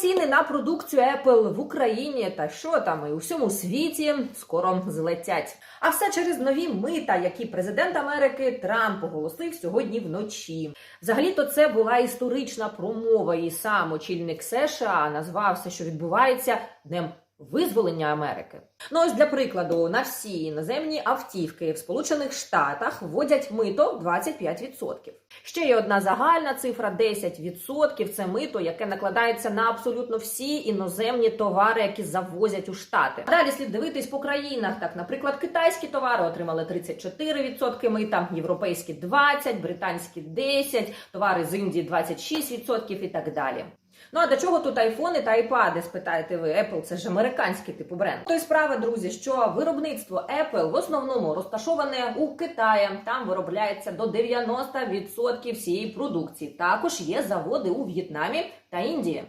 ціни на продукцію Apple в Україні та що там і у всьому світі скоро злетять. А все через нові мита, які президент Америки Трамп оголосив сьогодні вночі. Взагалі-то це була історична промова, і сам очільник США назвався, що відбувається днем. Визволення Америки. Ну ось для прикладу, на всі іноземні автівки в Сполучених Штатах вводять мито 25%. Ще є одна загальна цифра 10%. Це мито, яке накладається на абсолютно всі іноземні товари, які завозять у штати. Далі слід дивитись по країнах. Так, наприклад, китайські товари отримали 34% мита, європейські 20%, британські 10%, товари з Індії 26% і так далі. Ну а до чого тут айфони та айпади? Спитаєте ви, Apple це ж американський типу бренд. То й справа, друзі, що виробництво Apple в основному розташоване у Китаї. Там виробляється до 90% всієї продукції. Також є заводи у В'єтнамі та Індії.